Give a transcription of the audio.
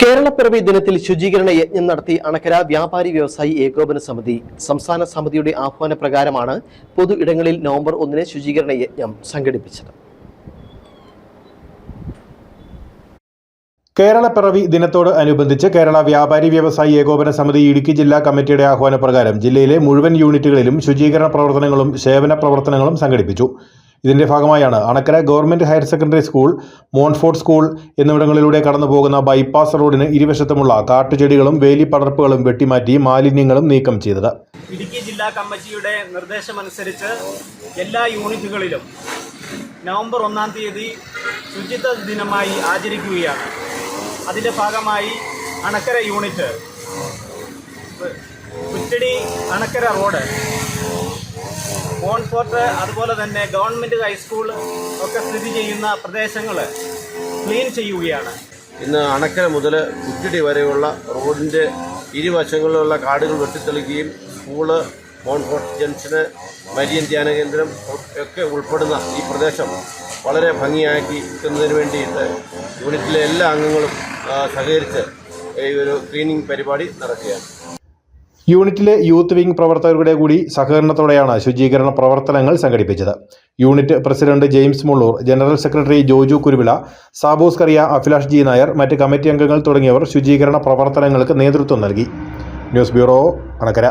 കേരളപ്പിറവി ദിനത്തിൽ ശുചീകരണ യജ്ഞം നടത്തി അണക്കര വ്യാപാരി വ്യവസായി ഏകോപന സമിതി സംസ്ഥാന സമിതിയുടെ ആഹ്വാന പ്രകാരമാണ് പൊതു ഇടങ്ങളിൽ നവംബർ ഒന്നിന് ശുചീകരണ യജ്ഞം സംഘടിപ്പിച്ചത്. കേരളപ്പിറവി ദിനത്തോട് അനുബന്ധിച്ച് കേരള വ്യാപാരി വ്യവസായി ഏകോപന സമിതി ഇടുക്കി ജില്ലാ കമ്മിറ്റിയുടെ ആഹ്വാനപ്രകാരം ജില്ലയിലെ മുഴുവൻ യൂണിറ്റുകളിലും ശുചീകരണ പ്രവർത്തനങ്ങളും സേവന പ്രവർത്തനങ്ങളും സംഘടിപ്പിച്ചു. ഇതിന്റെ ഭാഗമായാണ്. Anakkara government higher secondary school Montfort school എന്നിവിടങ്ങളിലൂടെ കടന്നുപോകുന്ന ബൈപ്പാസ് റോഡിന് ഇരുവശത്തുമുള്ള കാട്ടുചെടികളും വേലിപ്പടർപ്പുകളും വെട്ടിമാറ്റി മാലിന്യങ്ങളും നീക്കം ചെയ്തത്. ഇടുക്കി ജില്ലാ കമ്മിറ്റിയുടെ നിർദ്ദേശമനുസരിച്ച് എല്ലാ യൂണിറ്റുകളിലും നവംബർ ഒന്നാം തീയതി ശുചിത്വ ദിനമായി ആചരിക്കുകയാണ്. അതിന്റെ ഭാഗമായി Anakkara unit Kuttadi Anakkara road Montfort അതുപോലെ തന്നെ ഗവൺമെന്റ് ഹൈസ്കൂൾ ഒക്കെ സ്ഥിതി ചെയ്യുന്ന പ്രദേശങ്ങൾ ക്ലീൻ ചെയ്യുകയാണ്. ഇന്ന് അണക്കര മുതൽ കുറ്റിടി വരെയുള്ള റോഡിന്റെ ഇരുവശങ്ങളിലുള്ള കാടുകൾ വെട്ടിത്തെളിക്കുകയും സ്കൂൾ മോൺഫോർട്ട് ജംഗ്ഷന് മരിയൻ ധ്യാന കേന്ദ്രം ഒക്കെ ഉൾപ്പെടുന്ന ഈ പ്രദേശം വളരെ ഭംഗിയാക്കി എത്തുന്നതിന് വേണ്ടിയിട്ട് യൂണിറ്റിലെ എല്ലാ അംഗങ്ങളും സഹകരിച്ച് ഈ ഒരു ക്ലീനിങ് പരിപാടി നടക്കുകയാണ്. യൂണിറ്റിലെ യൂത്ത് വിംഗ് പ്രവർത്തകരുടെ കൂടി സഹകരണത്തോടെയാണ് ശുചീകരണ പ്രവർത്തനങ്ങൾ സംഘടിപ്പിച്ചത്. Unit president James Mulloor general secretary Joju Kuruvila Sabos Kariya Abhilash G Nair മറ്റ് കമ്മിറ്റി അംഗങ്ങൾ തുടങ്ങിയവർ ശുചീകരണ പ്രവർത്തനങ്ങൾക്ക് നേതൃത്വം നൽകി. News bureau Anakkara.